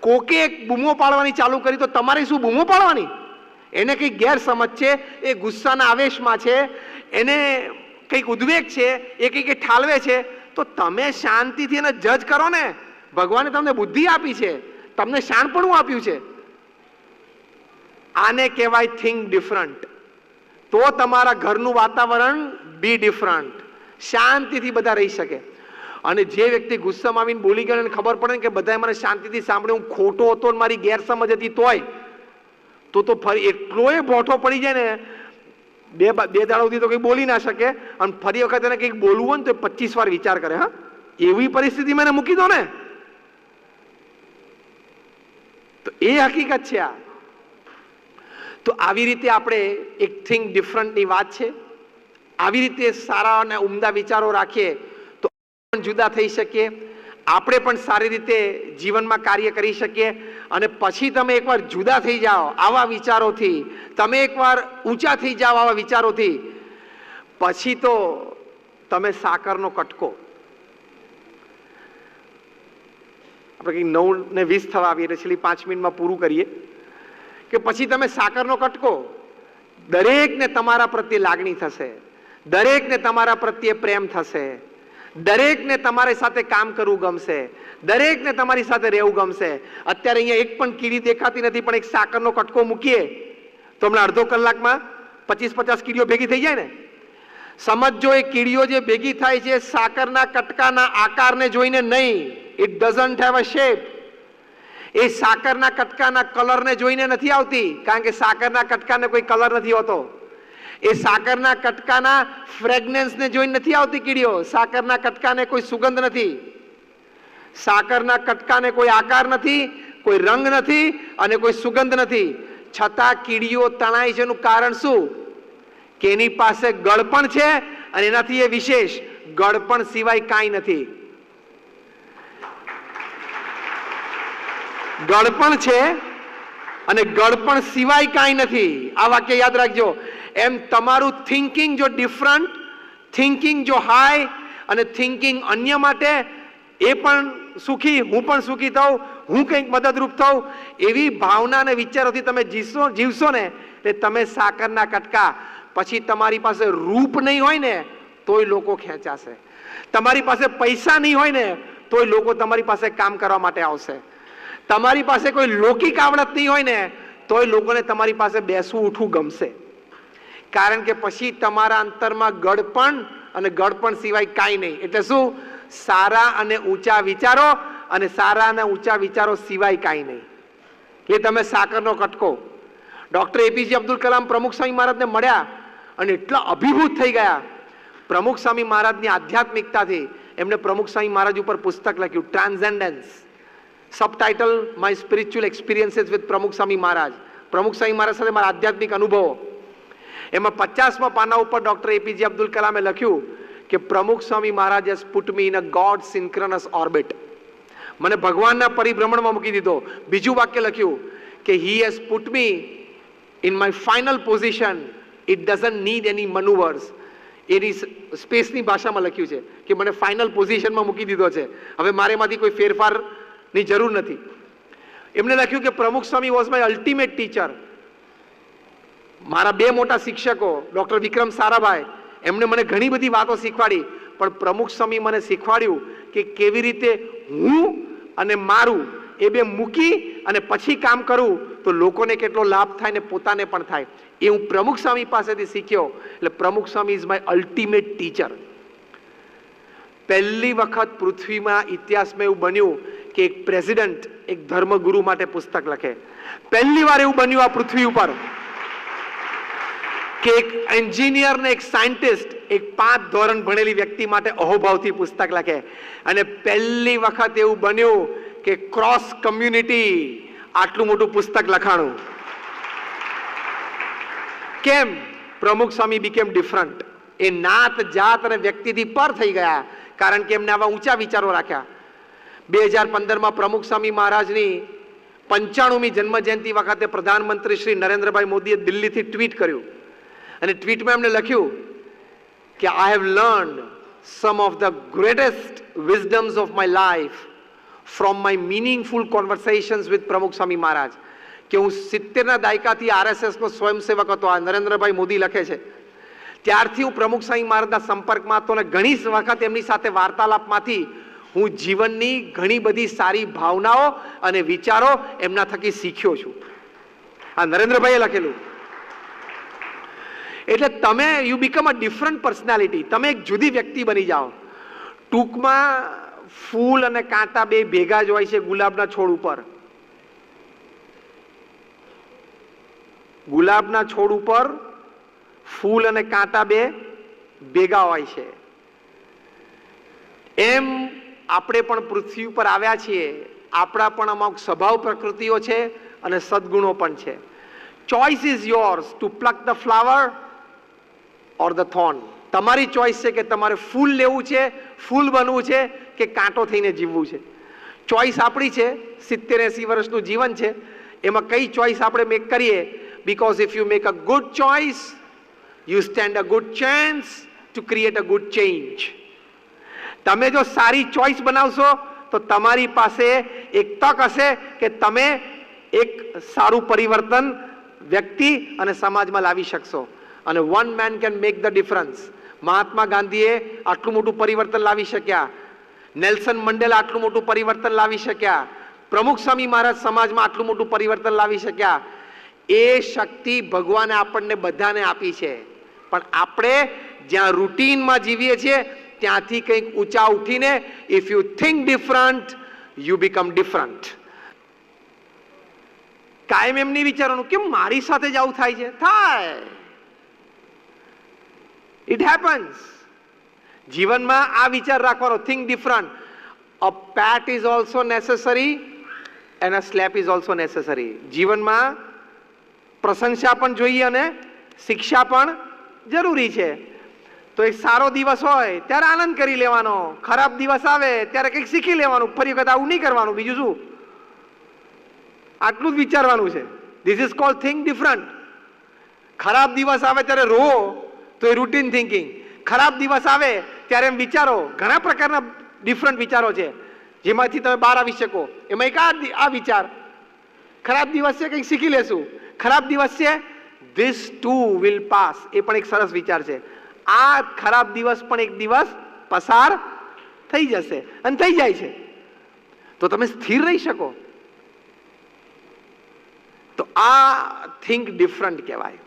કોકે એક બૂમો પાડવાની ચાલુ કરી, તો તમારે શું બૂમો પાડવાની? એને કંઈક ગેરસમજ છે, એ ગુસ્સાના આવેશમાં છે, એને કંઈક ઉદ્વેગ છે, એ કંઈક ઠાલવે છે, તો તમે શાંતિથી એને જજ કરો ને. ભગવાને તમને બુદ્ધિ આપી છે, તમને શાણપણું આપ્યું છે. આને કહેવાય થિંક ડિફરન્ટ. તો તમારા ઘરનું વાતાવરણ બી ડિફરન્ટ. શાંતિથી બધા રહી શકે. અને જે વ્યક્તિ ગુસ્સામાં આવીને બોલી ગયો એને ખબર પડે ને કે બધાએ મને શાંતિથી સાંભળે હું ખોટો હતો ને મારી ગેરસમજ હતી તોય. તો તો ફરી એટલોય ભોઠો પડી જાય ને, બે બા- દાડા સુધી તો કંઈ બોલી ના શકે. અને ફરી વખત એને કંઈક બોલવું હોય ને તો પચીસ વાર વિચાર કરે, હા. એવી પરિસ્થિતિમાં એને મૂકી દો ને. તો એ હકીકત છે આ. તો આવી રીતે આપણે એક થિંક ડિફરન્ટની વાત છે. આવી રીતે સારા અને ઉમદા વિચારો રાખીએ. પણ જુદા થઈ શકીએ. આપણે પણ સારી રીતે જીવનમાં કાર્ય કરી શકીએ. અને પછી તમે એકવાર જુદા થઈ જાઓ આવા વિચારોથી. તમે એકવાર ઊંચા થઈ જાઓ આવા વિચારોથી. પછી તો તમે સાકરનો કટકો. આપણે કંઈક નવ ને વીસ થવા આવીએ એટલે છેલ્લી પાંચ મિનિટમાં પૂરું કરીએ. કે પછી તમે સાકરનો કટકો. દરેકને તમારા પ્રત્યે લાગણી થશે. દરેકને તમારા પ્રત્યે પ્રેમ થશે. દરેકને તમારી સાથે કામ કરવું ગમશે. દરેકને તમારી સાથે રહેવું ગમશે. અત્યારે અહીંયા એક પણ કીડી દેખાતી નથી, પણ એક સાકરનો કટકો મૂકીએ. તો હમણાં અડધો કલાકમાં પચીસ પચાસ કીડીઓ ભેગી થઈ જાય ને? સમજો એ કીડીઓ જે ભેગી થાય છે, સાકરના કટકાના આકારને જોઈને નહીં. It doesn't have a shape એ સાકરના કટકાના કલરને જોઈને નથી આવતી, કારણ કે સાકરના કટકાને કોઈ કલર નથી હોતો. એ સાકરના કટકાના ફ્રેગ્રન્સને જોઈને નથી આવતી કીડીઓ. સાકરના કટકાને કોઈ સુગંધ નથી. સાકરના કટકાને કોઈ આકાર નથી, કોઈ રંગ નથી અને કોઈ સુગંધ નથી. છતાં કીડીઓ તણાય છે એનું કારણ શું? કે એની પાસે ગળપણ છે અને એનાથી એ વિશેષ ગળપણ સિવાય કાંઈ નથી. ગળપણ છે અને ગળપણ સિવાય કાંઈ નથી. આ વાક્ય યાદ રાખજો. એમ તમારું થિંકિંગ જો ડિફરન્ટ થિંકિંગ જો હાઈ અને થિંકિંગ અન્ય માટે, એ પણ સુખી, હું પણ સુખી થઉં, હું કંઈક મદદરૂપ થઉં, એવી ભાવના અને વિચારોથી તમે જીવશો જીવશો ને, એટલે તમે સાકરના કટકા. પછી તમારી પાસે રૂપ નહીં હોય ને, તોય લોકો ખેંચાશે. તમારી પાસે પૈસા નહીં હોય ને, તોય લોકો તમારી પાસે કામ કરવા માટે આવશે. તમારી પાસે કોઈ લૌકિક આવડત નહીં હોય ને, તોય લોકોને તમારી પાસે બેસવું, ઉઠવું ગમશે. કારણ કે પછી તમારા અંતરમાં ગળપણ અને ગળપણ સિવાય કાંઈ નહીં. એટલે શું? સારા અને ઊંચા વિચારો અને સારા અને ઊંચા વિચારો સિવાય કાંઈ નહીં. એટલે તમે સાકરનો કટકો. ડૉક્ટર એપીજે અબ્દુલ કલામ પ્રમુખ સ્વામી મહારાજને મળ્યા અને એટલા અભિભૂત થઈ ગયા. પ્રમુખ સ્વામી મહારાજની આધ્યાત્મિકતાથી એમણે પ્રમુખ સ્વામી મહારાજ ઉપર પુસ્તક લખ્યું transcendence subtitle my spiritual experiences with Pramukh Swami Maharaj. પ્રમુખ સ્વામી મહારાજ સાથે મારા આધ્યાત્મિક અનુભવો. એમાં પચાસમાં પાના ઉપર ડૉક્ટર એપીજે અબ્દુલ કલામે લખ્યું કે Pramukh Swami Maharaj has put me in a god synchronous orbit. મને ભગવાનના પરિભ્રમણમાં મૂકી દીધો. બીજું વાક્ય લખ્યું કે he has put me in my final position it doesn't need any manoeuvres any સ્પેસની ભાષામાં લખ્યું છે કે મને ફાઇનલ પોઝિશનમાં મૂકી દીધો છે. હવે મારે એમાંથી કોઈ ફેરફારની જરૂર નથી. એમણે લખ્યું કે Pramukh Swami was my ultimate teacher મારા બે મોટા શિક્ષકો, ડૉક્ટર વિક્રમ સારાભાઈ, એમણે મને ઘણી બધી વાતો શીખવાડી, પણ પ્રમુખ સ્વામી મને શીખવાડ્યું કે કેવી રીતે હું અને મારું એ બે મૂકી અને પછી કામ કરું, તો લોકોને કેટલો લાભ થાય ને પોતાને પણ થાય. એ હું પ્રમુખ સ્વામી પાસેથી શીખ્યો. એટલે Pramukh Swami is my ultimate teacher પહેલી વખત પૃથ્વીમાં ઇતિહાસમાં એવું બન્યું કે એક પ્રેસિડેન્ટ એક ધર્મગુરુ માટે પુસ્તક લખે. પહેલી વાર એવું બન્યું આ પૃથ્વી ઉપર. કે એક એન્જિનિયર ને એક સાયન્ટિસ્ટ એક પાંચ ધોરણ ભણેલી વ્યક્તિ માટે અહોભાવથી પુસ્તક લખે. અને પહેલી વખત એવું બન્યું કે ક્રોસ કમ્યુનિટી આટલું મોટું પુસ્તક લખાણું. કેમ? પ્રમુખ સ્વામી બીકેમ ડિફરન્ટ એ નાત, જાત અને વ્યક્તિથી પર થઈ ગયા. કારણ કે એમને આવા ઊંચા વિચારો રાખ્યા. બે હજાર પંદરમાં પ્રમુખ સ્વામી મહારાજની પંચાણુમી જન્મ જયંતિ વખતે પ્રધાનમંત્રી શ્રી નરેન્દ્રભાઈ મોદીએ દિલ્હીથી ટ્વીટ કર્યું. અને ટ્વીટમાં એમણે લખ્યું કે I have learn some of the greatest wisdoms of my life from my meaningful conversations with Pramukh Swami Maharaj કે હું સિત્તેરના દાયકાથી આરએસએસનો સ્વયંસેવક હતો, આ નરેન્દ્રભાઈ મોદી લખે છે. ત્યારથી હું પ્રમુખ સ્વામી મહારાજના સંપર્કમાં હતો અને ઘણી વખત એમની સાથે વાર્તાલાપમાંથી હું જીવનની ઘણી બધી સારી ભાવનાઓ અને વિચારો એમના થકી શીખ્યો છું. આ નરેન્દ્રભાઈએ લખેલું. એટલે તમે you become a different personality તમે એક જુદી વ્યક્તિ બની જાઓ. ટૂંકમાં ફૂલ અને કાંટા બે ભેગા જ હોય છે ગુલાબના છોડ ઉપર. ગુલાબના છોડ ઉપર ફૂલ અને કાંટા બે ભેગા હોય છે. એમ આપણે પણ પૃથ્વી ઉપર આવ્યા છીએ. આપણા પણ અમુક સ્વભાવ પ્રકૃતિઓ છે અને સદગુણો પણ છે. Choice is yours to pluck the flower or the thorn તમારી ચોઇસ છે કે તમારે ફૂલ લેવું છે, ફૂલ બનવું છે કે કાંટો થઈને જીવવું છે. ચોઇસ આપણી છે, સિત્તેર એંસી વર્ષનું જીવન છે. એમાં કઈ ચોઇસ આપણે મેક કરીએ? Because if you make a good choice you stand a good chance to create a good change તમે જો સારી ચોઇસ બનાવશો, તો તમારી પાસે એક તક હશે કે તમે એક સારું પરિવર્તન વ્યક્તિ અને સમાજમાં લાવી શકશો. અને one man can make the difference Mahatma ગાંધીએ આટલું મોટું પરિવર્તન લાવી શક્યા. નેલ્સન મંડેલા આટલું મોટું પરિવર્તન લાવી શક્યા. પ્રમુખ સ્વામી મહારાજ સમાજમાં આટલું મોટું પરિવર્તન લાવી શક્યા. એ શક્તિ ભગવાને આપણને બધાને આપી છે. પણ આપણે જ્યાં રૂટીનમાં જીવીએ છીએ, ત્યાંથી કંઈક ઊંચા ઉઠીને if you think different you become different કાયમ એમ નહીં વિચારવાનું કેમ મારી સાથે જ આવું થાય છે? થાય. ઇટ હેપન્સ જીવનમાં આ વિચાર રાખવાનો. Think different a pat is also necessary and a slap is also necessary જીવનમાં પ્રશંસા પણ જોઈએ અને શિક્ષા પણ જરૂરી છે. તો એક સારો દિવસ હોય, ત્યારે આનંદ કરી લેવાનો. ખરાબ દિવસ આવે, ત્યારે કંઈક શીખી લેવાનું. ફરી વખત આવું નહીં કરવાનું. બીજું શું? આટલું જ વિચારવાનું છે. This is call think different ખરાબ દિવસ આવે ત્યારે રોવો. તો એ રૂટીન થિંકિંગ ખરાબ દિવસ આવે ત્યારે એમ વિચારો, ઘણા પ્રકારના ડિફરન્ટ વિચારો છે. જેમાંથી તમે બહાર આવી શકો. એમાં એક આ વિચાર. ખરાબ દિવસ છે કંઈક શીખી લેશું. ખરાબ દિવસ છે ધીસ ટુ વિલ પાસ એ પણ એક સરસ વિચાર છે. આ ખરાબ દિવસ પણ એક દિવસ પસાર થઈ જશે અને થઈ જાય છે. તો તમે સ્થિર રહી શકો. તો આ થિંક ડિફરન્ટ કહેવાય.